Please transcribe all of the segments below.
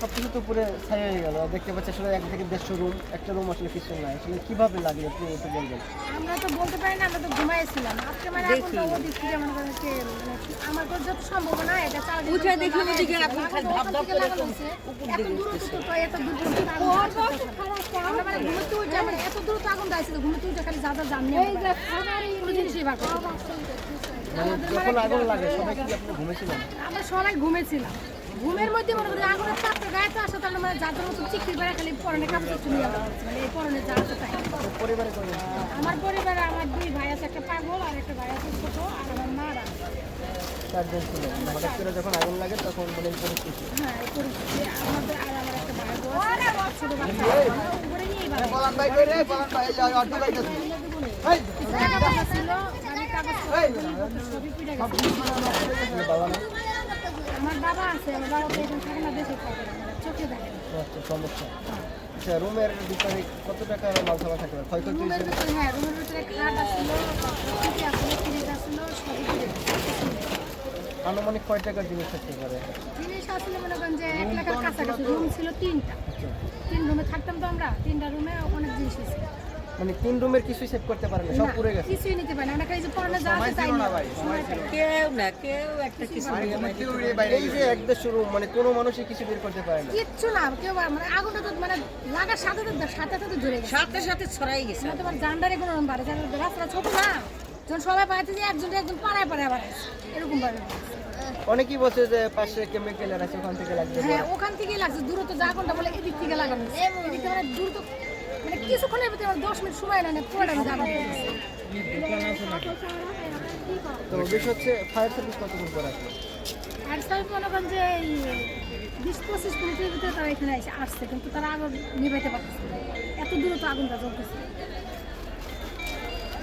সব কিছু তো পুরো ছাই হয়ে গেল। দেখতে পাচ্ছি আসলে এক থেকে দেড়শো রুম একটা রুম আসলে কিছু নাই আসলে কীভাবে লাগে একটু একটু বলবেন আমরা তো বলতে পারি না আমরা তো ঘুমাইছিলাম। আজকে মানে এখন তো ওদিক থেকে মনে করেন যে মানে আমার তো যত সম্ভব এটা চাল উঠে দেখি ওদিকে আগুন খালি ধাপ ধাপ করে উপর এত দিকে দূর উঠতেছে। তো এত দূর পর্যন্ত আমরা মানে ঘুমোতে উঠে এত দূর তো আগুন দিয়েছিল ঘুমোতে উঠে খালি যা জানি। মানে যখন আগুন লাগে সবাই কি আপনি ঘুমেছিলেন আমরা সবাই ঘুমেছিলাম। ঘুমের মধ্যে মনে করি আগুনের তাপটা গায়ে তো আসে তাহলে মানে যাদের মতো চিকটি করে খালি পরনে কাপড় যাওয়া হচ্ছে। মানে এই পরনে যা আছে তাই পরিবারে আমার পরিবারে আমার দুই ভাই আছে একটা পাগল আর একটা ভাই আছে ছোট আর আমার মারা চারজন ছিল হঠাৎ করে যখন আগুন লাগে তখন মানে এই পরিস্থিতি হ্যাঁ এই পরিস্থিতি আমাদের আর আমার একটা ভাই ছোট বাচ্চা ছিল বাড়ির কাগজ সবই পুড়ে গেছে বাবা না আমার বাবা আছে আমার বাবা তো এখন থাকে না দেশে থাকে চোখে দেখে আচ্ছা সমস্যা। আচ্ছা রুমের ভিতরে কত টাকা মাল সামা থাকবে ক্ষয়ক্ষতি রুমের ভিতরে হ্যাঁ রুমের ভিতরে খাট আসলো টিভি আসলো ফ্রিজ আসলো সবই আনুমানিক কয় টাকার জিনিস থাকতে পারে? জিনিস আসলে মনে করেন যে এক লাখের কাছাকাছি রুম ছিল তিনটা। আচ্ছা। তিন রুমে থাকতাম তো আমরা তিনটা রুমে অনেক জিনিস ছিল মানে তিন রুমের কিছুই সেভ করতে পারেন না সব পুড়ে গেছে। কিছুই নিতে পারি না। আমরা খালি যে পড়ানো যা আছে তাই না। কেউ না কেউ একটা কিছু নিয়ে এই যে এক দেড়শো রুম মানে কোনো মানুষই কিছু বের করতে পারে না। কিচ্ছু না কেউ মানে আগুনটা তো মানে লাগার সাথে সাথে সাথে সাথে ধরে গেছে। সাথে সাথে ছড়াই গেছে। না তোমার জান্ডারে কোনো রকম বাড়ে জানো রাস্তা ছোট না। যখন সবাই পাড়াতে যে একজন একজন পাড়ায় পাড়ায় বাড়ায়। এরকম ভাবে অনেকেই বলছে যে পাশে কেমিক্যাল আছে ওখান থেকে লাগবে। হ্যাঁ ওখান থেকেই লাগছে। দূরত্ব যা কোনটা বলে এদিক থেকে লাগানো। এদিক থেকে মানে দূরত্ব মানে কিছুক্ষণের ভিতরে আমার দশ মিনিট সময় না পুরোটা আমি যাবার তো বিষয় হচ্ছে ফায়ার সার্ভিস কতক্ষণ পর আসবে আর সবাই মনে করেন যে এই বিশ পঁচিশ মিনিটের ভিতরে তারা এখানে এসে আসছে কিন্তু তারা আগুন নিভাইতে পারতেছে এত দূরে তো আগুনটা জ্বলতেছে।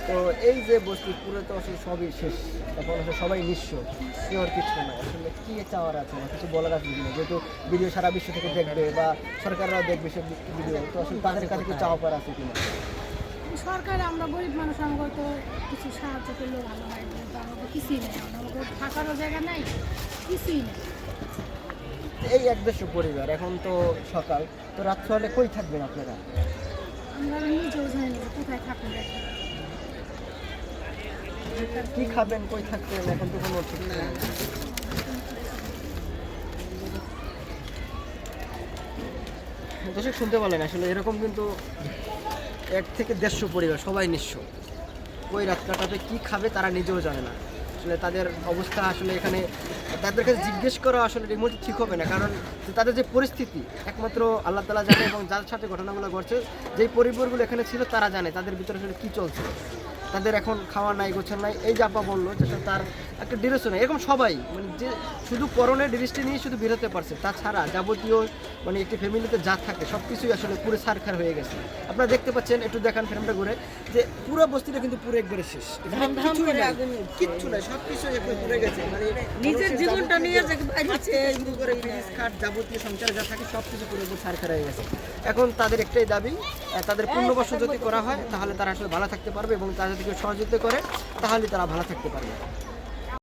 তো এই যে বস্তি পুরো তো আসলে সবই শেষ। এখন আসলে সবাই নিঃস্ব। কেউর কিছু না আসলে কি চাওয়ার আছে? বা কিছু বলার আছে না যেহেতু ভিডিও সারা বিশ্ব থেকে দেখবে বা সরকাররাও দেখবে সব ভিডিও তো আসলে তাদের কাছে কিছু চাওয়া পাওয়ার আছে কিনা? সরকার আমরা গরিব মানুষ আমাকে তো কিছু সাহায্য করলে ভালো হয় কিন্তু আমাকে কিছুই নেই। আমাকে থাকারও জায়গা নাই কিছুই নেই। এই এক দেড়শো পরিবার এখন তো সকাল। তো রাত্রে কই থাকবেন আপনারা? আমরা নিজেও জানি না কোথায় থাকুন কি খাবেন? কই থাকবেন? এখন তো কোনো ঠিক নেই। দর্শক, শুনতে পারলেন, আসলে এরকম কিন্তু এক থেকে দেড়শো পরিবার, সবাই নিঃস্ব। ওই রাত কাটাবে, কী খাবে তারা নিজেও জানে না। আসলে তাদের অবস্থা আসলে এখানে, তাদের কাছে জিজ্ঞেস করা আসলে রিমোট ঠিক হবে না। কারণ তাদের যে পরিস্থিতি, একমাত্র আল্লাহ তালা জানে এবং যার সাথে ঘটনাগুলো ঘটছে, যেই পরিবারগুলো এখানে ছিল তারা জানে তাদের ভিতরে আসলে কী চলছে। তাদের এখন খাওয়া নাই গোছান নাই। এই আপা বলল যেটা তার একটা ডিরেকশন এরকম সবাই মানে যে শুধু করোনার ডিরেসটি নিয়ে শুধু বেরোতে পারছে তাছাড়া যাবতীয় মানে একটি ফ্যামিলিতে যা থাকে সব কিছুই আসলে পুরো সারখার হয়ে গেছে। আপনারা দেখতে পাচ্ছেন একটু দেখান ফ্রেমটা ঘুরে যে পুরো বস্তিটা কিন্তু পুরো একবারে শেষ। কিচ্ছু নাই সব কিছু পুড়ে গেছে। মানে নিজের জীবনটা নিয়ে শুরু করে খাট যাবতীয় সংসারে যা থাকে সব কিছু পুরো একবার সারখার হয়ে গেছে। এখন তাদের একটাই দাবি তাদের পুনর্বাসন যদি করা হয় তাহলে তারা আসলে ভালো থাকতে পারবে এবং তারা থেকে সহযোগিতা করে তাহলে তারা ভালো থাকতে পারবে।